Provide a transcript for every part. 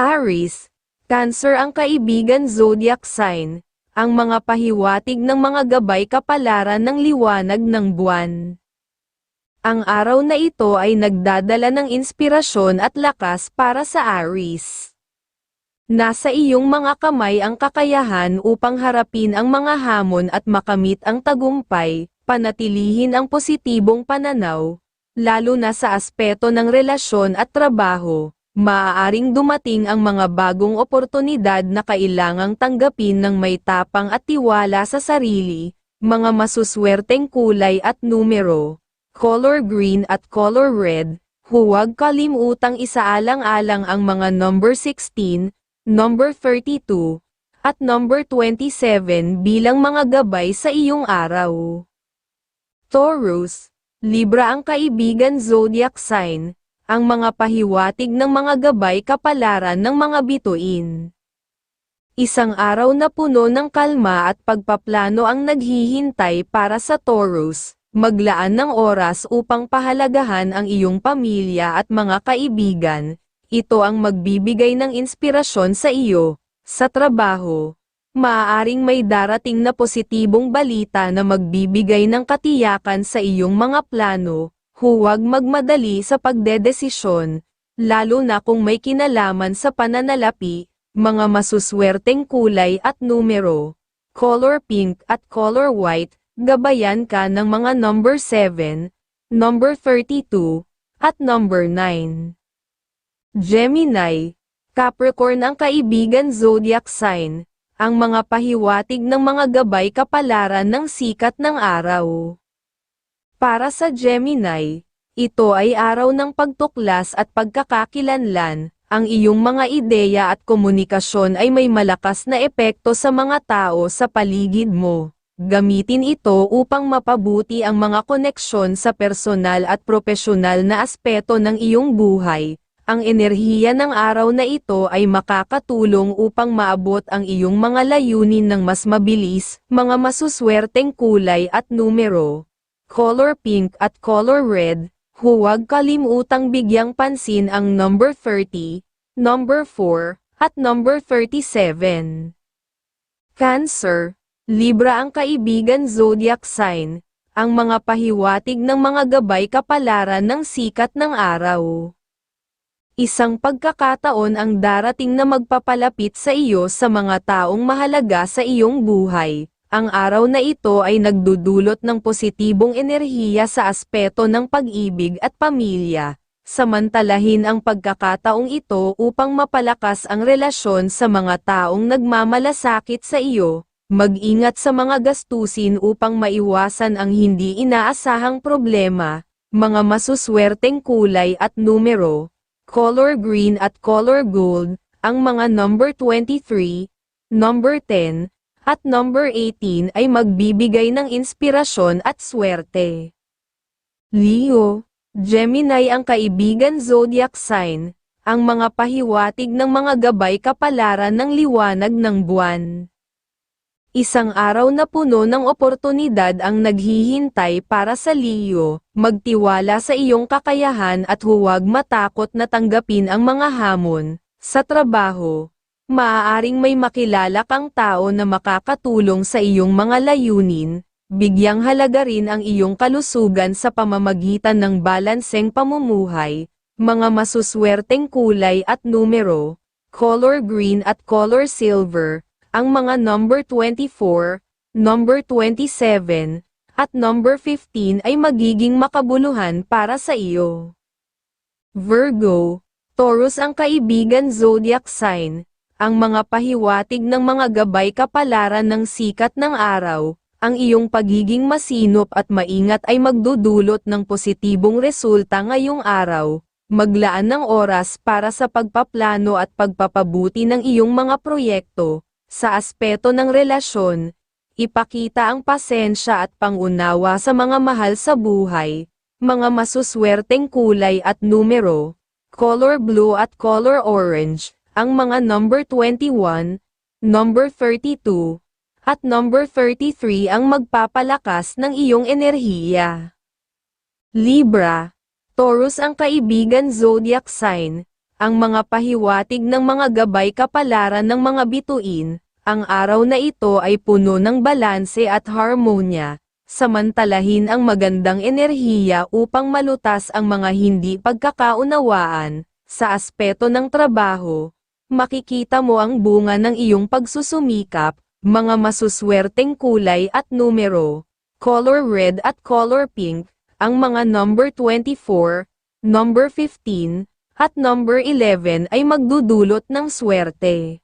Aries, Cancer ang kaibigan zodiac sign, ang mga pahiwatig ng mga gabay kapalaran ng liwanag ng buwan. Ang araw na ito ay nagdadala ng inspirasyon at lakas para sa Aries. Nasa iyong mga kamay ang kakayahan upang harapin ang mga hamon at makamit ang tagumpay, panatilihin ang positibong pananaw, lalo na sa aspeto ng relasyon at trabaho, maaaring dumating ang mga bagong oportunidad na kailangang tanggapin ng may tapang at tiwala sa sarili, mga masuswerteng kulay at numero, color green at color red, huwag kalimutang isaalang-alang ang mga number 16, number 32, at number 27 bilang mga gabay sa iyong araw. Taurus, Libra ang kaibigan zodiac sign, ang mga pahiwatig ng mga gabay kapalaran ng mga bituin. Isang araw na puno ng kalma at pagpaplano ang naghihintay para sa Taurus, maglaan ng oras upang pahalagahan ang iyong pamilya at mga kaibigan, ito ang magbibigay ng inspirasyon sa iyo, sa trabaho. Maaaring may darating na positibong balita na magbibigay ng katiyakan sa iyong mga plano, huwag magmadali sa pagdedesisyon, lalo na kung may kinalaman sa pananalapi, mga masuswerteng kulay at numero, color pink at color white, gabayan ka ng mga number 7, number 32, at number 9. Gemini, Capricorn ang kaibigan zodiac sign, ang mga pahiwatig ng mga gabay kapalaran ng sikat ng araw. Para sa Gemini, ito ay araw ng pagtuklas at pagkakakilanlan, ang iyong mga ideya at komunikasyon ay may malakas na epekto sa mga tao sa paligid mo. Gamitin ito upang mapabuti ang mga koneksyon sa personal at propesyonal na aspeto ng iyong buhay, ang enerhiya ng araw na ito ay makakatulong upang maabot ang iyong mga layunin ng mas mabilis, mga masuswerteng kulay at numero. Color pink at color red, huwag kalimutang bigyang pansin ang number 30, number 4, at number 37. Cancer, Libra ang kaibigan zodiac sign, ang mga pahiwatig ng mga gabay kapalaran ng sikat ng araw. Isang pagkakataon ang darating na magpapalapit sa iyo sa mga taong mahalaga sa iyong buhay. Ang araw na ito ay nagdudulot ng positibong enerhiya sa aspeto ng pag-ibig at pamilya. Samantalahin ang pagkakataong ito upang mapalakas ang relasyon sa mga taong nagmamalasakit sa iyo. Mag-ingat sa mga gastusin upang maiwasan ang hindi inaasahang problema, mga masuswerteng kulay at numero color green at color gold, ang mga number 23, number 10, at number 18 ay magbibigay ng inspirasyon at swerte. Leo, Gemini ang kaibigan zodiac sign, ang mga pahiwatig ng mga gabay kapalaran ng liwanag ng buwan. Isang araw na puno ng oportunidad ang naghihintay para sa Leo, magtiwala sa iyong kakayahan at huwag matakot na tanggapin ang mga hamon. Sa trabaho, maaaring may makilala kang tao na makakatulong sa iyong mga layunin, bigyang halaga rin ang iyong kalusugan sa pamamagitan ng balanseng pamumuhay, mga masuswerteng kulay at numero, color green at color silver, ang mga number 24, number 27, at number 15 ay magiging makabuluhan para sa iyo. Virgo, Taurus ang kaibigan zodiac sign, ang mga pahiwatig ng mga gabay kapalaran ng sikat ng araw, ang iyong pagiging masinop at maingat ay magdudulot ng positibong resulta ngayong araw, maglaan ng oras para sa pagpaplano at pagpapabuti ng iyong mga proyekto, sa aspeto ng relasyon, ipakita ang pasensya at pangunawa sa mga mahal sa buhay, mga masuswerteng kulay at numero, color blue at color orange, ang mga number 21, number 32, at number 33 ang magpapalakas ng iyong enerhiya. Libra, Taurus ang kaibigan zodiac sign, ang mga pahiwatig ng mga gabay kapalaran ng mga bituin, ang araw na ito ay puno ng balanse at harmonya, samantalahin ang magandang enerhiya upang malutas ang mga hindi pagkakaunawaan, sa aspeto ng trabaho, makikita mo ang bunga ng iyong pagsusumikap, mga masuswerteng kulay at numero, color red at color pink, ang mga number 24, number 15, at number 11 ay magdudulot ng swerte.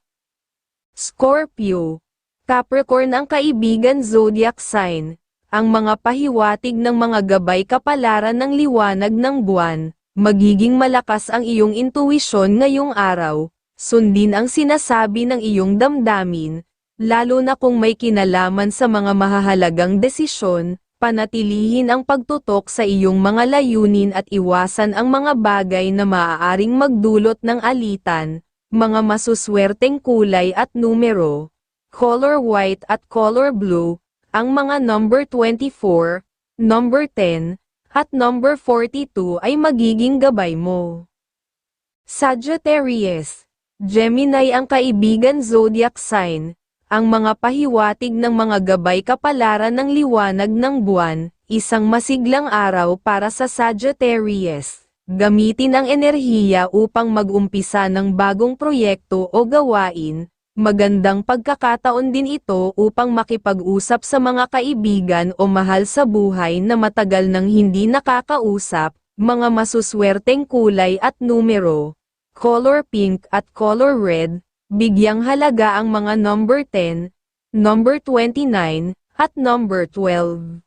Scorpio, Capricorn ang kaibigan zodiac sign, ang mga pahiwatig ng mga gabay kapalaran ng liwanag ng buwan, magiging malakas ang iyong intuwisyon ngayong araw, sundin ang sinasabi ng iyong damdamin, lalo na kung may kinalaman sa mga mahahalagang desisyon, panatilihin ang pagtutok sa iyong mga layunin at iwasan ang mga bagay na maaaring magdulot ng alitan, mga masuswerteng kulay at numero, color white at color blue, ang mga number 24, number 10, at number 42 ay magiging gabay mo. Sagittarius, Gemini ang kaibigan zodiac sign, ang mga pahiwatig ng mga gabay kapalaran ng liwanag ng buwan, isang masiglang araw para sa Sagittarius. Gamitin ang enerhiya upang mag-umpisa ng bagong proyekto o gawain, magandang pagkakataon din ito upang makipag-usap sa mga kaibigan o mahal sa buhay na matagal nang hindi nakakausap, mga masuswerteng kulay at numero, color pink at color red, bigyang halaga ang mga number 10, number 29, at number 12.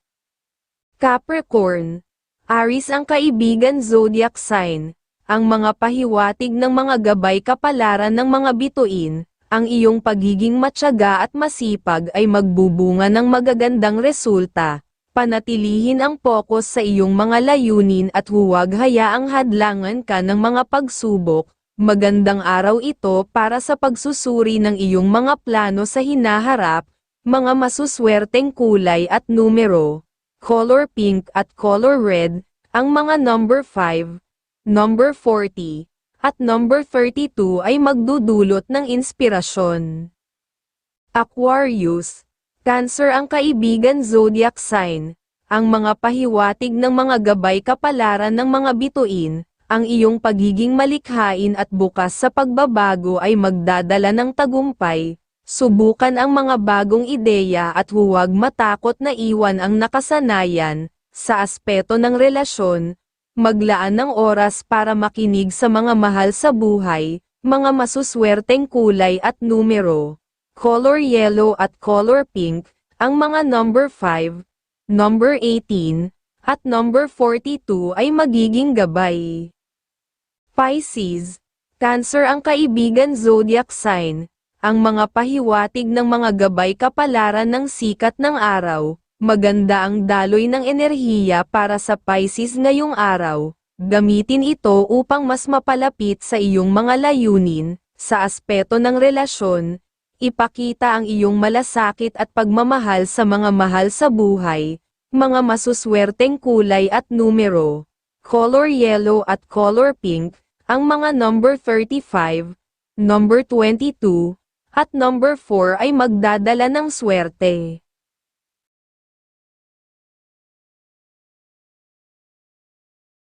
Capricorn, Aris ang kaibigan zodiac sign, ang mga pahiwatig ng mga gabay kapalaran ng mga bituin, ang iyong pagiging matyaga at masipag ay magbubunga ng magagandang resulta. Panatilihin ang pokus sa iyong mga layunin at huwag hayaang hadlangan ka ng mga pagsubok. Magandang araw ito para sa pagsusuri ng iyong mga plano sa hinaharap, mga masuswerteng kulay at numero, color pink at color red, ang mga number 5, number 40, at number 32 ay magdudulot ng inspirasyon. Aquarius, Cancer ang kaibigan zodiac sign, ang mga pahiwatig ng mga gabay kapalaran ng mga bituin, ang iyong pagiging malikhain at bukas sa pagbabago ay magdadala ng tagumpay. Subukan ang mga bagong ideya at huwag matakot na iwan ang nakasanayan, sa aspeto ng relasyon, maglaan ng oras para makinig sa mga mahal sa buhay, mga masuswerteng kulay at numero, color yellow at color pink, ang mga number 5, number 18, at number 42 ay magiging gabay. Pisces, Cancer ang kaibigan zodiac sign, ang mga pahiwatig ng mga gabay kapalaran ng sikat ng araw, Maganda ang daloy ng enerhiya para sa Pisces ngayong araw. Gamitin ito upang mas mapalapit sa iyong mga layunin, sa aspeto ng relasyon, ipakita ang iyong malasakit at pagmamahal sa mga mahal sa buhay, mga masuswerteng kulay at numero, color yellow at color pink, ang mga number 35, number 22, at number 4 ay magdadala ng swerte.